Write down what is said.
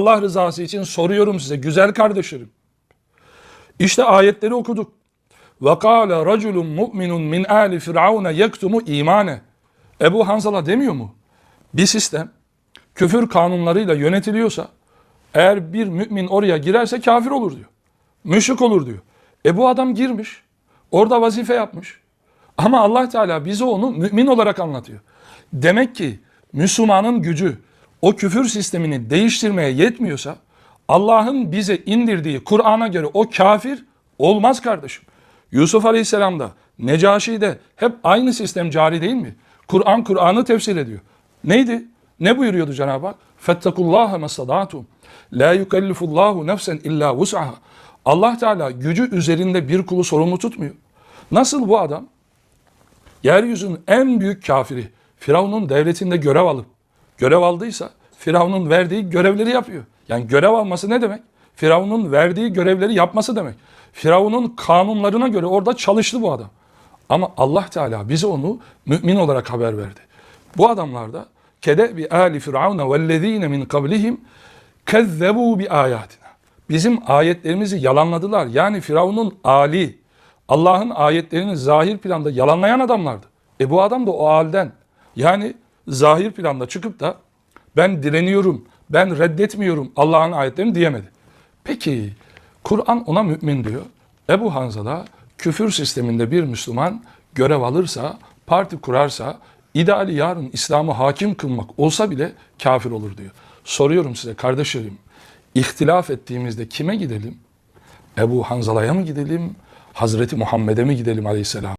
Allah rızası için soruyorum size güzel kardeşlerim. İşte ayetleri okuduk. Kâle raculun mu'minun min âli firavune yektumu imane. Ebu Hanzala demiyor mu? Bir sistem küfür kanunlarıyla yönetiliyorsa eğer bir mümin oraya girerse kafir olur diyor. Müşrik olur diyor. E bu adam girmiş. Orada vazife yapmış. Ama Allah Teala bize onu mümin olarak anlatıyor. Demek ki Müslümanın gücü o küfür sistemini değiştirmeye yetmiyorsa Allah'ın bize indirdiği Kur'an'a göre o kafir olmaz kardeşim. Yusuf Aleyhisselam'da, Necaşi'de hep aynı sistem cari değil mi? Kur'an Kur'an'ı tefsir ediyor. Neydi? Ne buyuruyordu Cenab-ı Hak? Fettekullâhe mesadatum. La yukellifullahu nefsen illa vus'aha. Allah Teala gücü üzerinde bir kulu sorumlu tutmuyor. Nasıl bu adam? Yeryüzünün en büyük kafiri Firavun'un devletinde görev alıp görev aldıysa Firavun'un verdiği görevleri yapıyor. Yani görev alması ne demek? Firavun'un verdiği görevleri yapması demek. Firavun'un kanunlarına göre orada çalıştı bu adam. Ama Allah Teala bize onu mümin olarak haber verdi. Bu adamlar da kede bi ali firavuna vellezine min kablihim kezzebu bi ayatina. Bizim ayetlerimizi yalanladılar. Yani Firavun'un ali, Allah'ın ayetlerini zahir planda yalanlayan adamlardı. E bu adam da o halden. Yani zahir planda çıkıp da ben direniyorum, ben reddetmiyorum Allah'ın ayetlerini diyemedi. Peki Kur'an ona mümin diyor. Ebu Hanzala küfür sisteminde bir Müslüman görev alırsa, parti kurarsa, ideali yarın İslam'ı hakim kılmak olsa bile kafir olur diyor. Soruyorum size kardeşlerim, ihtilaf ettiğimizde kime gidelim? Ebu Hanzala'ya mı gidelim? Hazreti Muhammed'e mi gidelim aleyhisselam?